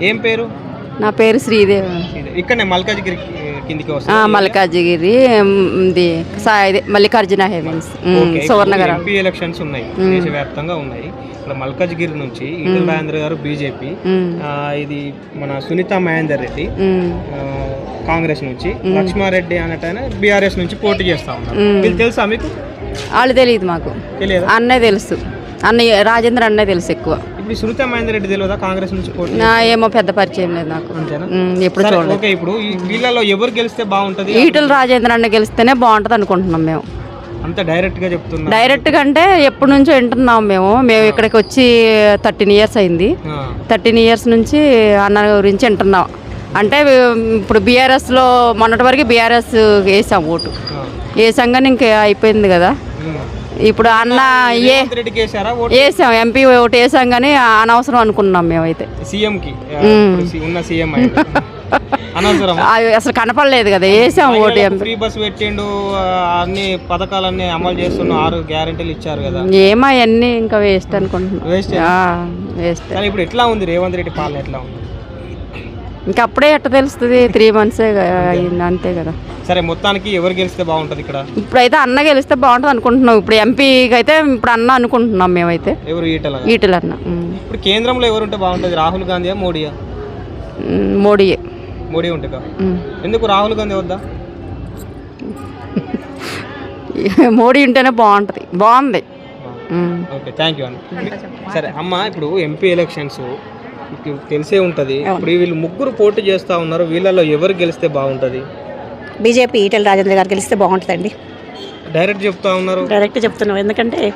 ఏం పేరు? నా పేరు శ్రీదేవి. ఇక్కడనే మల్కాజ్గిరి కిందికి ఆ, వస్తుంది మల్కాజిగిరి ఇది మల్లికార్జున హెవెన్స్. సువర్ణగర ఎంపీ ఎలక్షన్స్ ఉన్నాయి దేశవ్యాప్తంగా ఉన్నాయి. ఇక్కడ మల్కాజ్గిరి నుంచి ఈటల రాజేంద్ర గారు బీజేపీ ఇది మన సునీత మహేందర్ రెడ్డి కాంగ్రెస్ నుంచి లక్ష్మారెడ్డి అన్నట్టు బీఆర్ఎస్ నుంచి పోటీ చేస్తా ఉన్నారు. వీళ్ళు తెలుసా మీకు? వాళ్ళు తెలియదు మాకు. తెలియదా? అన్నయ్య తెలుసు. అన్నయ్య రాజేంద్ర అన్నయ్య తెలుసు ఎక్కువ. ఇప్పుడు రెడ్డి తెలియదా కాంగ్రెస్ నుంచి పోటీ? నా ఏమో పెద్ద పరిచయం లేదు నాకు. అంతేనా? ఉమ్, ఎప్పుడు సరే, చూడలేదు. ఓకే ఇప్పుడు ఈ వీళ్ళలో ఎవరు గెలిస్తే బాగుంటది? ఈటల రాజేంద్ర అన్న గెలిస్తేనే బాగుంటుంది అనుకుంటున్నాం మేము. అంత డైరెక్ట్గా చెప్తున్నా డైరెక్ట్ అంటే ఎప్పటి నుంచో వింటున్నాం మేము. మేము ఇక్కడికి వచ్చి థర్టీన్ ఇయర్స్ అయింది. ఆ, థర్టీన్ ఇయర్స్ నుంచి అన్న గురించి వింటున్నాం. అంటే ఇప్పుడు బీఆర్ఎస్లో మొన్నటి వరకు బీఆర్ఎస్ వేసాం ఓటు. ఆ. వేసాం కానీ ఇంకా అయిపోయింది కదా. ఇప్పుడు అన్న ఏ వేసాం ఎంపీ ఓటు వేసాం కానీ అనవసరం అనుకున్నాం మేమైతే. సీఎం కి ఆ, ఇప్పుడు సి- ఉన్న సీఎం అనవసరం అవి అసలు కనపడలేదు కదా వేసాం ఓటు ఫ్రీ బస్ పెట్టిండు అన్ని పథకాలన్నీ అమలు చేస్తున్న ఆరు గ్యారెంటీలు ఇచ్చారు కదా. ఏమో అవన్నీ ఇంకా వేస్ట్ అనుకుంటున్నాం. వేస్ట్ వేస్ట్ ఇప్పుడు ఎట్లా ఉంది రేవంత్ రెడ్డి పాలన ఎట్లా ఉంది? ఇంకా అప్పుడే ఎట్ట తెలుస్తుంది త్రీ మంత్సే అయింది అంతే కదా. సరే మొత్తానికి ఎవరు గెలిస్తే బాగుంటది ఇక్కడ? ఇప్పుడైతే అన్న గెలిస్తే బాగుంటుంది అనుకుంటున్నాం. ఇప్పుడు ఎంపీకి అయితే ఇప్పుడు అన్న అనుకుంటున్నాం మేమైతే. ఎవరు ఈటల? ఈటల అన్న. ఇప్పుడు కేంద్రంలో ఎవరు ఉంటే బాగుంటది? రాహుల్ గాంధీయా మోడీయా? మోడీయే. మోడీ ఉంటే కా- ఉమ్. ఎందుకు రాహుల్ గాంధీ వద్దా? మోడీ ఉంటేనే బాగుంటుంది. బాగుంది. ఓకే థ్యాంక్ యూ అండి సరే అమ్మ ఇప్పుడు ఎంపీ ఎలక్షన్స్ తెలిసే ఉంటుంది. ఇప్పుడు వీళ్ళు ముగ్గురు పోటీ చేస్తా ఉన్నారు. వీళ్ళలో ఎవరు గెలిస్తే బాగుంటది? బీజేపీ ఈటెల రాజేంద్ర గారు గెలిస్తే బాగుంటుందండి. డైరెక్ట్ చెప్తా ఉన్నారు. డైరెక్ట్ చెప్తున్నాం. ఎందుకంటే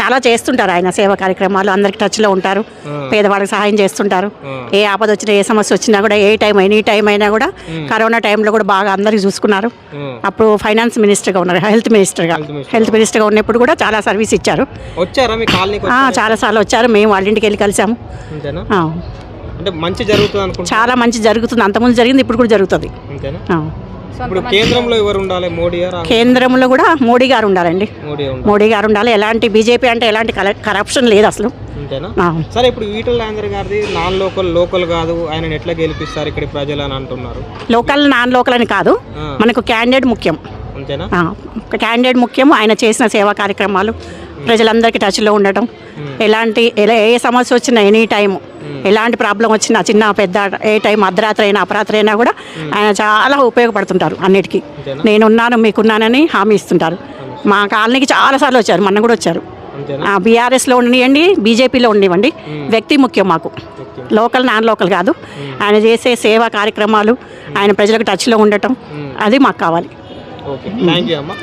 చాలా చేస్తుంటారు ఆయన సేవా కార్యక్రమాలు. అందరికి టచ్లో ఉంటారు. పేదవాళ్ళకి సహాయం చేస్తుంటారు. ఏ ఆపద వచ్చినా ఏ సమస్య వచ్చినా కూడా ఏ టైం అయినా ఈ టైం అయినా కూడా కరోనా టైంలో కూడా బాగా అందరికి చూసుకున్నారు. అప్పుడు ఫైనాన్స్ మినిస్టర్గా ఉన్నారు. హెల్త్ మినిస్టర్గా. హెల్త్ మినిస్టర్గా ఉన్నప్పుడు కూడా చాలా సర్వీస్ ఇచ్చారు. వచ్చారా మీ కాలనీకి ఆ, చాలాసార్లు వచ్చారు. మేము వాళ్ళ ఇంటికి వెళ్ళి కలిసాము. అంటే మంచి జరుగుతుంది చాలా మంచి జరుగుతుంది. అంతకుముందు జరిగింది ఇప్పుడు కూడా జరుగుతుంది. ఇప్పుడు కేంద్రంలో ఎవరు ఉండాలి? రాహుల్? కేంద్రంలో కూడా మోడీ గారు ఉండాలండి. మోడీ ఉండాలి. మోడీ గారు ఉండాలి. ఎలాంటి బీజేపీ అంటే ఎలాంటి కరప్షన్ లేదు అసలు. సరే ఇప్పుడు ఈటల రాజేంద్ర గారిది నాన్ లోకల్ లోకల్ కాదు. ఆయన ఎట్లా గెలిపిస్తారు ఇక్కడ ప్రజలు అని అంటున్నారు? లోకల్ నాన్ లోకల్ అని కాదు. మనకు క్యాండిడేట్ ముఖ్యం. క్యాండిడేట్ ముఖ్యం ఆయన చేసిన సేవా కార్యక్రమాలు ప్రజలందరికీ టచ్లో ఉండటం. ఎలాంటి ఎలా ఏ సమస్య వచ్చినా ఎనీ టైం ఎలాంటి ప్రాబ్లం వచ్చినా చిన్న పెద్ద ఏ టైం అర్ధరాత్రి అయినా అపరాత్రి అయినా కూడా ఆయన చాలా ఉపయోగపడుతుంటారు అన్నిటికీ? నేనున్నాను మీకున్నానని హామీ ఇస్తుంటారు. మా కాలనీకి చాలాసార్లు వచ్చారు మొన్న కూడా వచ్చారు. బీఆర్ఎస్లో ఉండనివ్వండి బీజేపీలో ఉండనివ్వండి. వ్యక్తి ముఖ్యం మాకు. లోకల్ నాన్ లోకల్ కాదు. ఆయన చేసే సేవా కార్యక్రమాలు ఆయన ప్రజలకు టచ్లో ఉండటం అది మాకు కావాలి. ఓకే. థ్యాంక్ యూ అమ్మా.